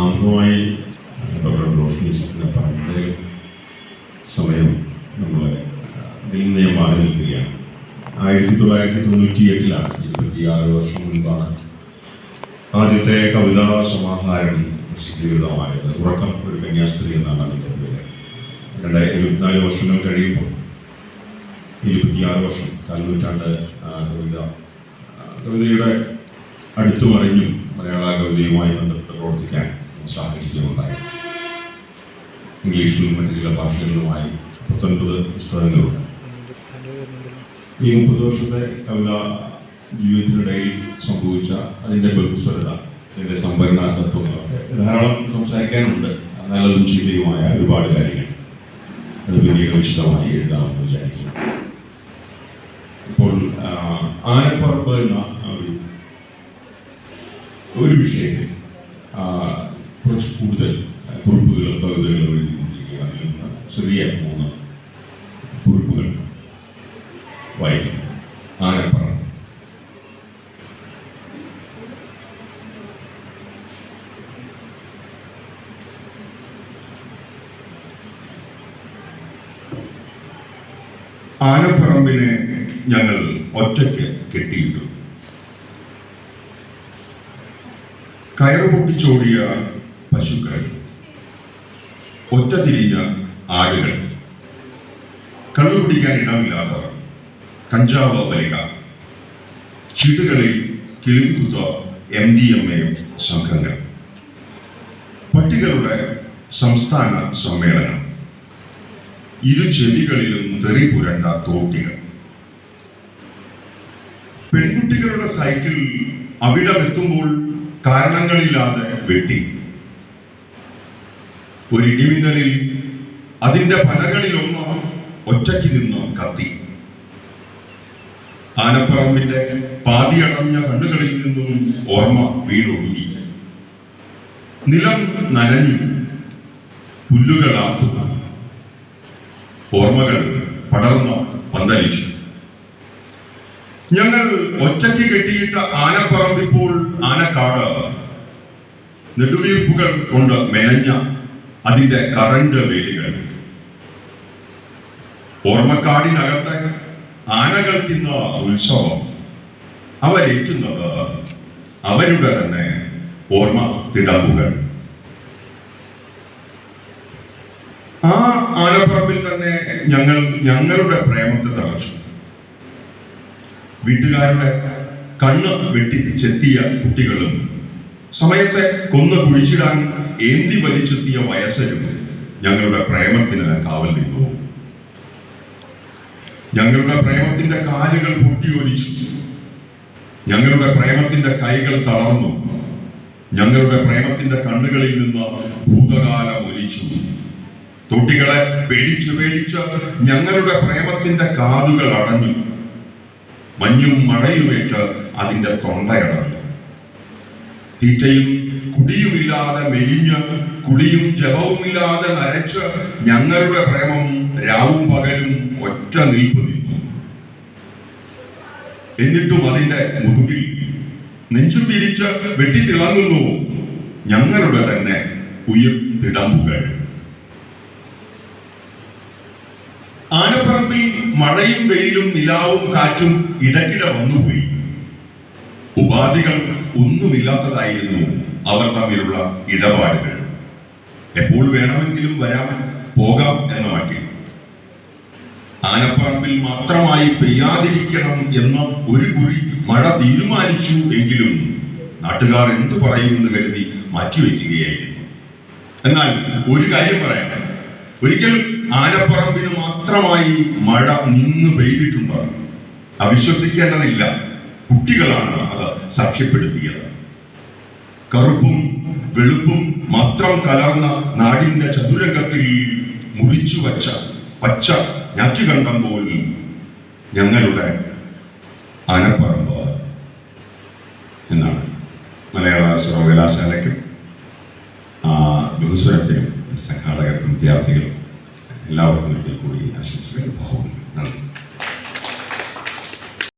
ആമുഖമായി ഡോക്ടർ റോഷ്നി സ്വപ്ന പറഞ്ഞ സമയം നമ്മൾ ഇതിൽ നിന്ന് ഞാൻ മാറി നിൽക്കുകയാണ്. ആയിരത്തി തൊള്ളായിരത്തി തൊണ്ണൂറ്റി എട്ടിലാണ് ഇരുപത്തിയാറ് വർഷം മുൻപാണ് ആദ്യത്തെ കവിതാ സമാഹാരം പ്രസിദ്ധീകൃതമായത്. ഉറക്കം ഒരു കന്യാസ്ത്രീ എന്നാണ് അതിന്റെ പേര്. രണ്ടായിരത്തി ഇരുപത്തിനാല് വർഷങ്ങൾ കഴിയുമ്പോൾ ഇരുപത്തിയാറ് വർഷം കാൽനൂറ്റാണ്ട് കവിത കവിതയുടെ അടുത്തു മറിഞ്ഞും മലയാള കവിതയുമായി ബന്ധപ്പെട്ട് പ്രവർത്തിക്കാൻ സാഹചര്യമുണ്ടായി. ഇംഗ്ലീഷിലും മറ്റു ചില ഭാഷകളിലുമായി പത്തൊൻപത് പുസ്തകങ്ങളുണ്ട്. ഈ മുപ്പത് വർഷത്തെ കവിത ജീവിതത്തിനിടയിൽ സംഭവിച്ച അതിന്റെ ബഹുസ്വരത അതിന്റെ സംഭരണ തത്വങ്ങളൊക്കെ ധാരാളം സംസാരിക്കാനുണ്ട്. നല്ലതും ചീത്തയുമായ ഒരുപാട് കാര്യങ്ങൾ അത് പിന്നീട് വിശദമായി എഴുതാമെന്ന് വിചാരിക്കുന്നു. ഇപ്പോൾ ആനപ്പറമ്പ് എന്ന ഒരു വിഷയത്തിൽ കുറച്ച് കൂടുതൽ കുറിപ്പുകളും കവിതകളും എഴുതിക്കൊണ്ടിരിക്കുക അതിൽ നിന്ന് ചെറിയ മൂന്ന് കുറിപ്പുകൾ വായിക്കുന്നു. ആനപ്പറമ്പ് ആനപ്പറമ്പിനെ ഞങ്ങൾ ഒറ്റയ്ക്ക് കെട്ടിയിട്ടു. കയറ് പൊട്ടിച്ചോടിയ പശുക്കൾ ഒറ്റ തിരിഞ്ഞ ആടുകൾ. കള്ളു പിടിക്കാൻ ഇടമില്ലാത്തവർ. കഞ്ചാവ് വലിക. ചീട്ടുകളിൽ കിളികുത്ത എം ഡി എം എ സംഘങ്ങൾ. പട്ടികളുടെ സംസ്ഥാന സമ്മേളനം. ഇരു ചെവികളിലും തെറി പുരണ്ട തോട്ടികൾ. പെൺകുട്ടികളുടെ സൈക്കിൾ അവിടമെത്തുമ്പോൾ കാരണങ്ങളില്ലാതെ വെട്ടി. ഒരു ഇടിമിന്നലിൽ അതിന്റെ പലകളിലൊന്ന് ഒറ്റയ്ക്ക് നിന്ന് കത്തി. ആനപ്പറമ്പിന്റെ പാതിയടഞ്ഞ കണ്ണുകളിൽ നിന്നും ഓർമ്മ വീണൊഴുകി. നിലം നനഞ്ഞു. പുല്ലുകളാത്തു ഓർമ്മകൾ പടർന്ന പന്തലിച്ചു ഞങ്ങൾ ഒറ്റയ്ക്ക് കെട്ടിയിട്ട ആനപ്പറമ്പിപ്പോൾ ആനക്കാട്. നെടുവീർപ്പുകൾ കൊണ്ട് മെനഞ്ഞ അതിന്റെ കറണ്ട് വേലികൾ. ഓർമ്മക്കാടിനകത്ത് തിന്ന ഉത്സവം. അവരേറ്റുന്നത് അവരുടെ തന്നെ ഓർമ്മ തിടമ്പുകൾ ആ ആനപ്പറമ്പിൽ തന്നെ ഞങ്ങൾ ഞങ്ങളുടെ പ്രേമത്തെ തളച്ചു. വീട്ടുകാരുടെ കണ്ണ് വെട്ടി ചെത്തിയ കുട്ടികളും സമയത്തെ കൊന്ന് കുഴിച്ചിടാൻ ഏന്തി വലിച്ചെത്തിയ വയസ്സരും ഞങ്ങളുടെ പ്രേമത്തിന് കാവൽ നിന്നു. ഞങ്ങളുടെ പ്രേമത്തിന്റെ കാലുകൾ പൊട്ടിയൊലിച്ചു. ഞങ്ങളുടെ പ്രേമത്തിന്റെ കൈകൾ തളർന്നു. ഞങ്ങളുടെ പ്രേമത്തിന്റെ കണ്ണുകളിൽ നിന്ന് ഭൂതകാലം ഒലിച്ചു. തൊട്ടികളെ പേടിച്ചു പേടിച്ച് ഞങ്ങളുടെ പ്രേമത്തിന്റെ കാതുകൾ അടഞ്ഞു. മഞ്ഞും മഴയുമേറ്റ് അതിന്റെ തൊണ്ടയടഞ്ഞു തീറ്റയും കുടിയുമില്ലാതെ മെലിഞ്ഞ് കുളിയും ജപവുമില്ലാതെ നരച്ച് ഞങ്ങളുടെ പ്രേമം രാവും പകലും ഒറ്റ നിൽപ്പ് എന്നിട്ടും അതിന്റെ മുതുകിൽ നെഞ്ചു പിരിച്ച് വെട്ടിത്തിളങ്ങുന്നു ഞങ്ങളുടെ തന്നെ ഉയർത്തിടമ്പുകൾ ആനപ്പറമ്പിൽ മഴയും വെയിലും നിലാവും കാറ്റും ഇടയ്ക്കിടെ വന്നുപോയി. ഉപാധികൾ ഒന്നുമില്ലാത്തതായിരുന്നു അവർ തമ്മിലുള്ള ഇടപാടുകൾ. എപ്പോൾ വേണമെങ്കിലും വരാം പോകാം എന്ന മാറ്റി. ആനപ്പറമ്പിൽ മാത്രമായി പെയ്യാതിരിക്കണം എന്ന ഒരു കുറി മഴ തീരുമാനിച്ചു എങ്കിലും നാട്ടുകാർ എന്തു പറയുമെന്ന് കരുതി മാറ്റിവെക്കുകയായിരുന്നു എന്നാൽ ഒരു കാര്യം പറയാം. ഒരിക്കൽ ആനപ്പറമ്പിന് മാത്രമായി മഴ നിന്ന് പെയ്തിട്ടുണ്ട്? അവിശ്വസിക്കേണ്ടതില്ല. കുട്ടികളാണ് അത് സാക്ഷ്യപ്പെടുത്തിയത്. കറുപ്പും വെളുപ്പും മാത്രം കലർന്ന നാടിന്റെ ചതുരംഗത്തിൽ മുറിച്ചു വച്ച പച്ച ഞാറ്റുകണ്ടം പോലും ഞങ്ങളുടെ ആനപ്പറമ്പ് എന്നാണ് മലയാള സർവകലാശാലയ്ക്കും ബഹുസ്വരത്തിനും സംഘാടകർക്കും വിദ്യാർത്ഥികളും എല്ലാവർക്കും ഒരിക്കൽ കൂടി ആശംസകൾ ഭാവം നന്ദി